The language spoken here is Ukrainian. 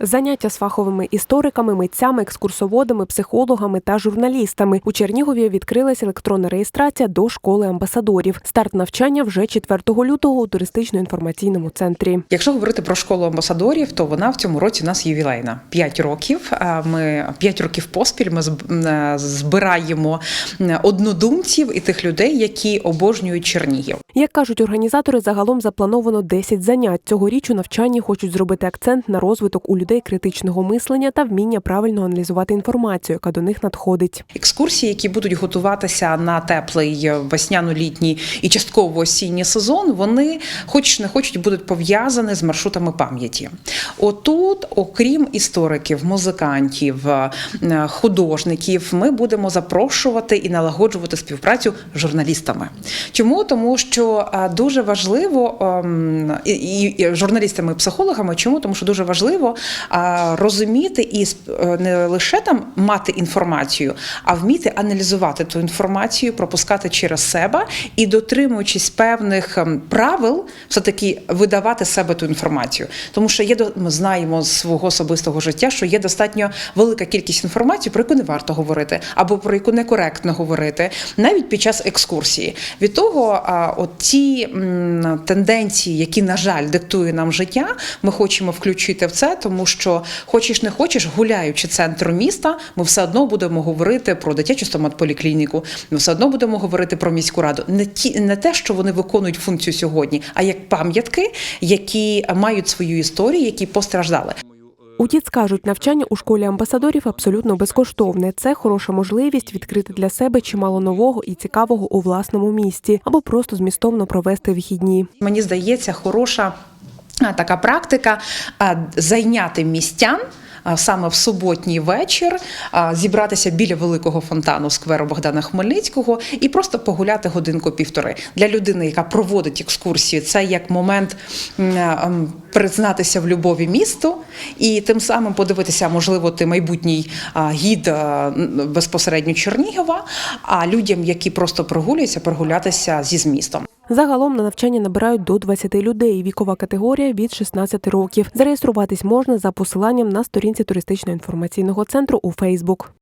Заняття з фаховими істориками, митцями, екскурсоводами, психологами та журналістами. У Чернігові відкрилась електронна реєстрація до школи амбасадорів. Старт навчання вже 4 лютого у туристично-інформаційному центрі. Якщо говорити про школу амбасадорів, то вона в цьому році у нас ювілейна. П'ять років. Ми п'ять років поспіль ми збираємо однодумців і тих людей, які обожнюють Чернігів. Як кажуть організатори, загалом заплановано 10 занять. Цьогоріч у навчанні хочуть зробити акцент на розвиток у людей критичного мислення та вміння правильно аналізувати інформацію, яка до них надходить. Екскурсії, які будуть готуватися на теплий весняно-літній і частково осінній сезон, вони, хоч не хочуть, будуть пов'язані з маршрутами пам'яті. Отут, окрім істориків, музикантів, е, художників, ми будемо запрошувати і налагоджувати співпрацю з журналістами. Чому? Тому що е, дуже важливо ем, і, журналістами, і психологами. Чому? Тому що дуже важливо розуміти і е, не лише там мати інформацію, а вміти аналізувати ту інформацію, пропускати через себе і дотримуючись певних ем, правил, все таки видавати себе ту інформацію. Тому що є до- ми знаємо з свого особистого життя, що є достатньо велика кількість інформації, про яку не варто говорити, або про яку некоректно говорити, навіть під час екскурсії. Від того, а, от м, тенденції, які, на жаль, диктує нам життя, ми хочемо включити в це, тому що хочеш не хочеш, гуляючи центром міста, ми все одно будемо говорити про дитячу стоматполіклініку, ми все одно будемо говорити про міську раду. Не ті не те, що вони виконують функцію сьогодні, а як пам'ятки, які мають свою історію, які постраждали. Утіт кажуть, навчання у школі амбасадорів абсолютно безкоштовне. Це хороша можливість відкрити для себе чимало нового і цікавого у власному місті або просто змістовно провести вихідні. Мені здається, хороша така практика зайняти містян. Саме в суботній вечір зібратися біля великого фонтану скверу Богдана Хмельницького і просто погуляти годинку-півтори для людини, яка проводить екскурсію. Це як момент признатися в любові місту і тим самим подивитися, можливо, ти майбутній гід безпосередньо Чернігова. А людям, які просто прогулюються, прогулятися зі змістом. Загалом на навчання набирають до 20 людей. Вікова категорія від 16 років. Зареєструватись можна за посиланням на сторінці туристично-інформаційного центру у Фейсбук.